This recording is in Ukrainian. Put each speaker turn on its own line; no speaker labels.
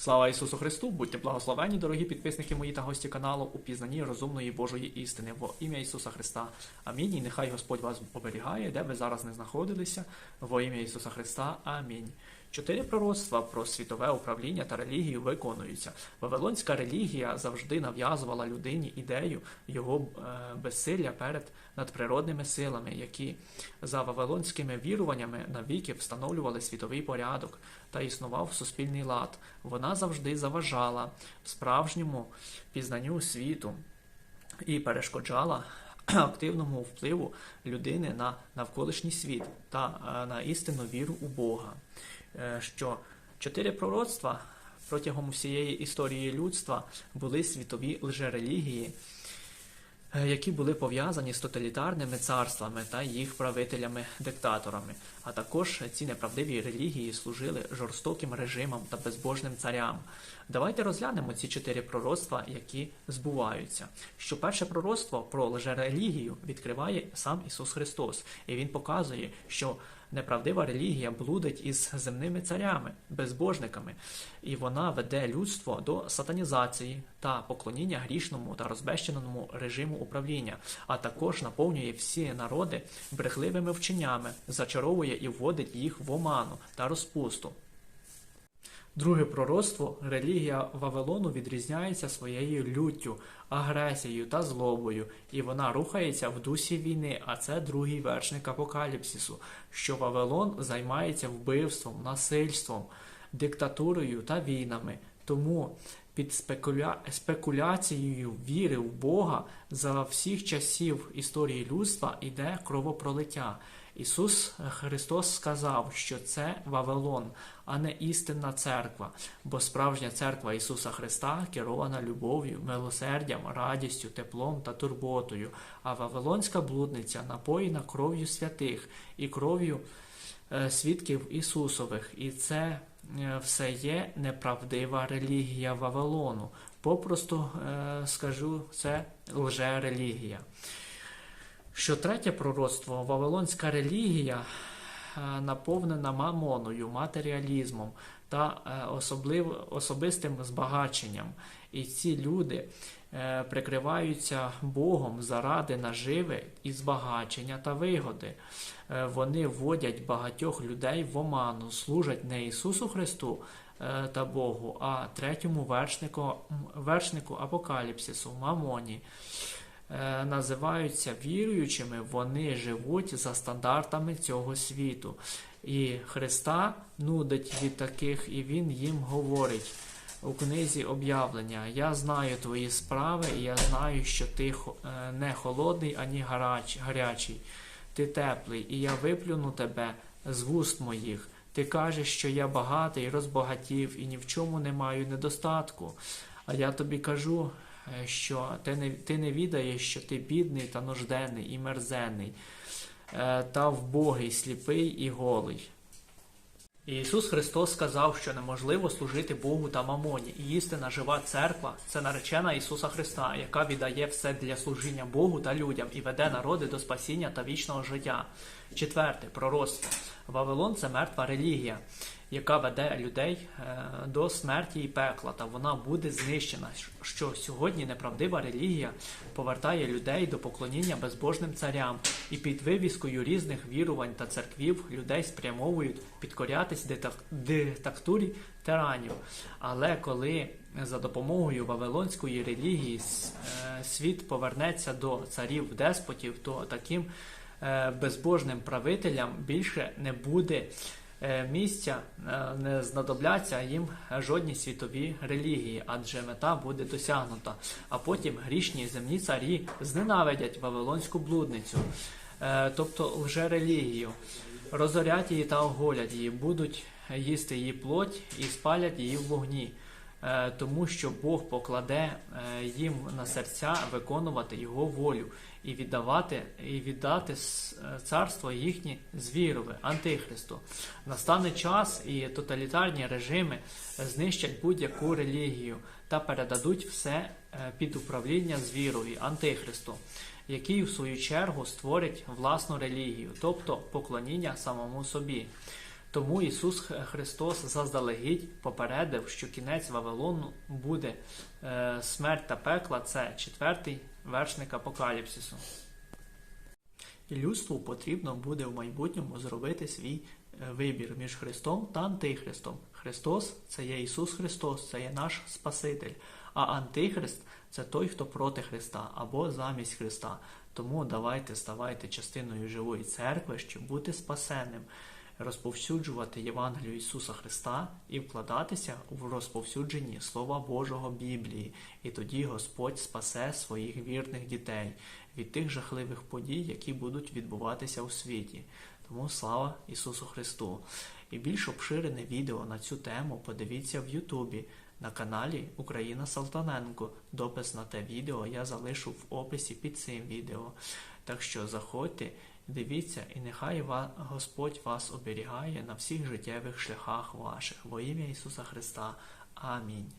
Слава Ісусу Христу! Будьте благословені, дорогі підписники мої та гості каналу у пізнанні розумної Божої істини во ім'я Ісуса Христа. Амінь. І нехай Господь вас оберігає, де ви зараз не знаходилися, во ім'я Ісуса Христа. Амінь. Чотири пророцтва про світове управління та релігію виконуються. Вавилонська релігія завжди нав'язувала людині ідею його е, безсилля перед надприродними силами, які за вавилонськими віруваннями навіки встановлювали світовий порядок та існував суспільний лад. Вона завжди заважала справжньому пізнанню світу і перешкоджала активному впливу людини на навколишній світ та е, на істинну віру у Бога. Е, Що чотири пророцтва протягом всієї історії людства були світові лжерелігії, е, які були пов'язані з тоталітарними царствами та їх правителями-диктаторами. А також ці неправдиві релігії служили жорстоким режимам та безбожним царям. Давайте розглянемо ці чотири пророцтва, які збуваються. Що перше пророцтво про лжерелігію відкриває сам Ісус Христос, і Він показує, що неправдива релігія блудить із земними царями, безбожниками, і вона веде людство до сатанізації та поклоніння грішному та розбещеному режиму управління, а також наповнює всі народи брехливими вченнями, зачаровує і вводить їх в оману та розпусту. Друге пророцтво релігія Вавилону відрізняється своєю люттю, агресією та злобою, і вона рухається в дусі війни. А це другий вершник апокаліпсису, що Вавилон займається вбивством, насильством, диктатурою та війнами. Тому під спекуля... спекуляцією віри в Бога за всіх часів історії людства йде кровопролиття. Ісус Христос сказав, що це Вавилон, а не істинна церква, бо справжня церква Ісуса Христа керована любов'ю, милосердям, радістю, теплом та турботою, а Вавилонська блудниця напоїна кров'ю святих і кров'ю е, свідків Ісусових. І це все є неправдива релігія Вавилону. Попросту е, скажу, це лже-релігія. Що третє пророцтво Вавилонська релігія е, наповнена мамоною, матеріалізмом та е, особлив, особистим збагаченням. І ці люди е, прикриваються Богом заради наживи і збагачення та вигоди. Е, Вони вводять багатьох людей в оману, служать не Ісусу Христу е, та Богу, а третьому вершнику, вершнику апокаліпсису, мамоні е, називаються віруючими, вони живуть за стандартами цього світу. І Христа нудить від таких, і Він їм говорить у книзі об'явлення: Я знаю твої справи, і я знаю, що ти е, не холодний, ані гарячий. Ти теплий, і я виплюну тебе з вуст моїх. Ти кажеш, що я багатий, розбагатів і ні в чому не маю недостатку. А я тобі кажу, е, що ти не, ти не відаєш, що ти бідний та нужденний і мерзенний, е, та вбогий, сліпий і голий. Ісус Христос сказав, що неможливо служити Богу та мамоні. І істина жива церква це наречена Ісуса Христа, яка віддає все для служіння Богу та людям і веде народи до спасіння та вічного життя. Четверте пророцтво. Вавилон це мертва релігія, яка веде людей е, до смерті і пекла, та вона буде знищена. Що сьогодні неправдива релігія повертає людей до поклоніння безбожним царям, і під вивіскою різних вірувань та церквів людей спрямовують підкорятись диктатурі тиранів. Але коли за допомогою вавилонської релігії е, світ повернеться до царів деспотів, то таким е, безбожним правителям більше не буде місця, е, не знадобляться їм жодні світові релігії, адже мета буде досягнута. А потім грішні земні царі зненавидять вавилонську блудницю, тобто тобто лжерелігію, розорять її та оголять її, будуть їсти її плоть і спалять її в вогні. Е, Тому що Бог покладе е, їм на серця виконувати його волю і віддавати і віддати е, царство їхнє звірове, антихристу. Настане час, і тоталітарні режими знищать будь-яку релігію та передадуть все під управління звірові, антихристу, який в свою чергу створить власну релігію, тобто поклоніння самому собі. Тому Ісус Христос заздалегідь попередив, що кінець Вавилону буде е, смерть та пекла. Це четвертий вершник Апокаліпсису. І людству потрібно буде в майбутньому зробити свій е, вибір між Христом та Антихристом. Христос це є Ісус Христос, це є наш Спаситель. А Антихрист це той, хто проти Христа або замість Христа. Тому давайте ставайте частиною живої церкви, щоб бути спасенним, розповсюджувати Євангелію Ісуса Христа і вкладатися в розповсюдженні Слова Божого Біблії. І тоді Господь спасе своїх вірних дітей від тих жахливих подій, які будуть відбуватися у світі. Тому слава Ісусу Христу! І більш обширене відео на цю тему подивіться в Ютубі на каналі Україна Салтаненко. Допис на те відео я залишу в описі під цим відео. Так що заходьте, дивіться, і нехай Господь вас оберігає на всіх життєвих шляхах ваших. Во ім'я Ісуса Христа. Амінь.